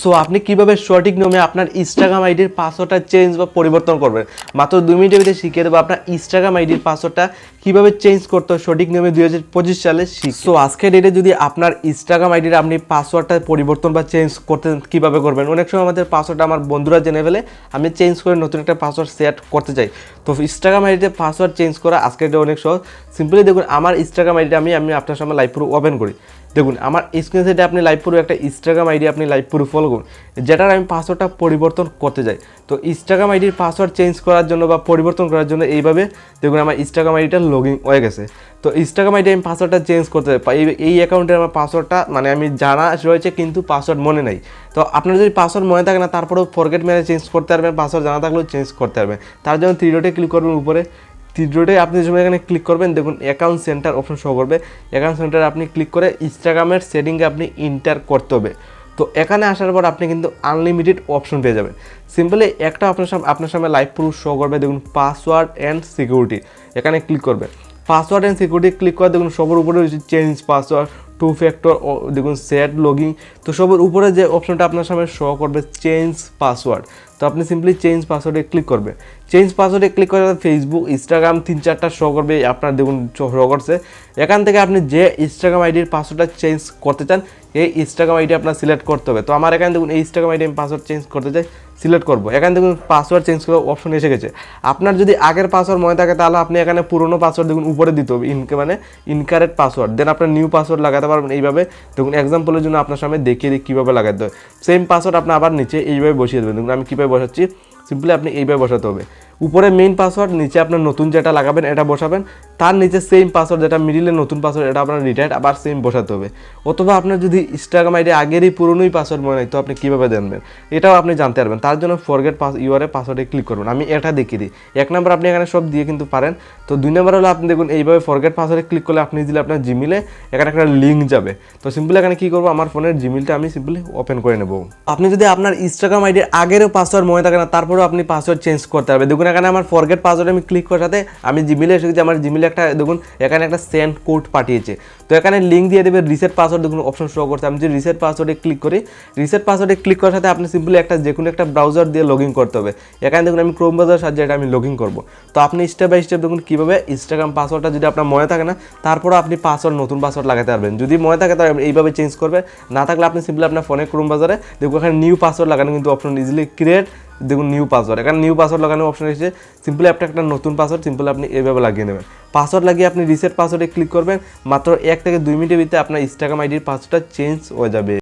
So আপনি কীভাবে সঠিক নিয়মে আপনার ইনস্টাগ্রাম আইডির পাসওয়ার্ডটা চেঞ্জ বা পরিবর্তন করবেন? মাত্র দুই মিনিটের ভিতরে শিখিয়ে দেবো আপনার ইনস্টাগ্রাম আইডির পাসওয়ার্ডটা কীভাবে চেঞ্জ করতে হয় সঠিক নিয়মে দুই হাজার পঁচিশ সালে শিখ। সো আজকের ডেটে যদি আপনার ইনস্টাগ্রাম আইডির আপনি পাসওয়ার্ডটা পরিবর্তন বা চেঞ্জ করতে কীভাবে করবেন? অনেক সময় আমাদের পাসওয়ার্ডটা আমার বন্ধুরা জেনে ফেলে, আমি চেঞ্জ করে নতুন একটা পাসওয়ার্ড সেট করতে চাই। তো ইনস্টাগ্রাম আইডিতে পাসওয়ার্ড চেঞ্জ করা আজকের ডে অনেক সহজ। সিম্পলি দেখুন, আমার ইনস্টাগ্রাম আইডি আমি আমি আপনার সামনে লাইভ পুরো ওপেন করি। দেখুন, আমার স্ক্রিন আপনি লাইভ পুরো একটা ইনস্টাগ্রাম আইডি আপনি লাইভ পুরো ফলো করুন। যেটার আমি পাসওয়ার্ডটা পরিবর্তন করতে যাই তো ইনস্টাগ্রাম আইডির পাসওয়ার্ড চেঞ্জ করার জন্য বা পরিবর্তন করার জন্য এইভাবে দেখুন, আমার ইনস্টাগ্রাম আইডিটা লগ ইন হয়ে গেছে। তো ইনস্টাগ্রাম আইডি আমি পাসওয়ার্ডটা চেঞ্জ করতে চাই এই- এই অ্যাকাউন্টে আমার পাসওয়ার্ডটা মানে আমি জানা রয়েছে কিন্তু পাসওয়ার্ড মনে নেই। তো আপনার যদি পাসওয়ার্ড মনে থাকে না, তারপরেও ফরগেট মেরে চেঞ্জ করতে পারবেন পাসওয়ার্ড জানা থাকলেও চেঞ্জ করতে পারবেন। তার জন্য থ্রি ডটে ক্লিক করবেন উপরে। থ্রি আপনি যখন এখানে ক্লিক করবেন, দেখুন অ্যাকাউন্ট সেন্টার অপশন শো করবে। অ্যাকাউন্ট সেন্টারে আপনি ক্লিক করে ইনস্টাগ্রামের সেটিংয়ে আপনি ইন্টার করতে হবে। তো এখানে আসার পর আপনি কিন্তু আনলিমিটেড অপশন পেয়ে যাবেন। সিম্পলি একটা আপনার সামনে আপনার সামনে লাইভ প্রুফ শো করবে, দেখুন পাসওয়ার্ড অ্যান্ড সিকিউরিটি এখানে ক্লিক করবে। পাসওয়ার্ড অ্যান্ড সিকিউরিটি ক্লিক করে দেখুন, সবার উপরে চেঞ্জ পাসওয়ার্ড টু ফ্যাক্টর দেখুন সেট লগিং তো সবার উপরে যে অপশনটা আপনার সামনে শো করবে চেঞ্জ পাসওয়ার্ড তো আপনি সিম্পলি চেঞ্জ পাসওয়ার্ডে ক্লিক করবে। চেঞ্জ পাসওয়ার্ডে ক্লিক করে ফেসবুক ইনস্টাগ্রাম তিন চারটা শো করবে আপনার দেখুন শো করছে। এখান থেকে আপনি যে ইনস্টাগ্রাম আইডির পাসওয়ার্ডটা চেঞ্জ করতে চান, এই ইনস্টাগ্রাম আইডি আপনার সিলেক্ট করতে হবে। তো আমার এখানে দেখুন এই ইনস্টাগ্রাম আইডি আমি পাসওয়ার্ড চেঞ্জ করতে চাই সিলেক্ট করব। এখানে দেখুন পাসওয়ার্ড চেঞ্জ করার অপশন এসে গেছে। আপনার যদি আগের পাসওয়ার্ড মনে থাকে তাহলে আপনি এখানে পুরনো পাসওয়ার্ড দেখুন উপরে দিতে হবে ইনকে মানে ইনকারেক্ট পাসওয়ার্ড দেন আপনার নিউ পাসওয়ার্ড লাগাতে পারবেন এইভাবে। দেখুন এক্সাম্পলের জন্য আপনার সামনে দেখিয়ে দিই কীভাবে লাগাতে হবে সেম পাসওয়ার্ড আপনি আবার নিচে এইভাবে বসিয়ে দেবেন। দেখুন আমি কীভাবে বসাচ্ছি। সিম্পলি আপনি এইভাবে বসাতে হবে। উপরে মেইন পাসওয়ার্ড নিচে আপনার নতুন যেটা লাগাবেন, এটা বসাবেন। তার নিচে সেম পাসওয়ার্ড যেটা মিডিলে নতুন পাসওয়ার্ড এটা আপনার রিটায়ার্ড আবার সেম বসাতে হবে। অথবা আপনার যদি ইনস্টাগ্রাম আইডি আগেরই পুরনোই পাসওয়ার্ড মনে হয়, তো আপনি কীভাবে জানবেন? এটাও আপনি জানতে পারবেন। তার জন্য ফরগেট পাস ইউআরে পাসওয়ার্ডে ক্লিক করবেন। আমি এটা দেখিয়ে দিই। এক নম্বর আপনি এখানে সব দিয়ে কিন্তু পারেন। তো দুই নম্বর হলো আপনি দেখুন, এইভাবে ফরগেট পাসওয়ার্ডে ক্লিক করলে আপনি দিলে আপনার জিমেলে এখানে একটা লিঙ্ক যাবে। তো সিম্পলি এখানে কী করব? আমার ফোনের জিমেলটা আমি সিম্পলি ওপেন করে নেব। আপনি যদি আপনার ইনস্টাগ্রাম আইডির আগেরও পাসওয়ার্ড মনে থাকে না, তারপরেও আপনি পাসওয়ার্ড চেঞ্জ করতে পারবেন। দেখুন এখানে আমার ফরগেট পাসওয়ার্ড আমি ক্লিক করার সাথে আমি জিমেলে এসে গেছি, আমার জিমেলে একটা, দেখুন, এখানে একটা সেন্ড কোড পাঠিয়েছে। তো এখানে লিঙ্ক দিয়ে দেবে রিসেট পাসওয়ার্ড দেখুন অপশন শো করছে। আমি যদি রিসেট পাসওয়ার্ডে ক্লিক করি রিসেট পাসওয়ার্ডে ক্লিক করার সাথে আপনি সিম্পলি একটা যে কোনো একটা ব্রাউজার দিয়ে লগ ইন করতে হবে। এখানে দেখুন, আমি ক্রোম ব্রাউজার সাহায্যে এটা আমি লগ ইন করব। তো আপনি স্টেপ বাই স্টেপ দেখুন, কীভাবে ইনস্টাগ্রাম পাসওয়ার্ডটা যদি আপনার মনে থাকে না তারপরে আপনি পাসওয়ার্ড নতুন পাসওয়ার্ড লাগাতে পারবেন। যদি মনে থাকে, তাহলে এইভাবে চেঞ্জ করবে। না থাকলে আপনি সিম্পলি আপনার ফোনে ক্রোম ব্রাউজারে দেখুন, এখানে নিউ পাসওয়ার্ড লাগানো কিন্তু অপশন ইজিলি ক্রিয়েট দেখুন নিউ পাসওয়ার্ড এখানে নিউ পাসওয়ার্ড লাগানোর অপশন এসেছে সিম্পলি আপনি একটা নতুন পাসওয়ার্ড সিম্পলি আপনি এভাবে লাগিয়ে নেবেন। পাসওয়ার্ড লাগিয়ে আপনি রিসেট পাসওয়ার্ডে ক্লিক করবেন, মাত্র এক থেকে দুই মিনিটের ভিতরে আপনার ইনস্টাগ্রাম আইডির পাসওয়ার্ডটা চেঞ্জ হয়ে যাবে।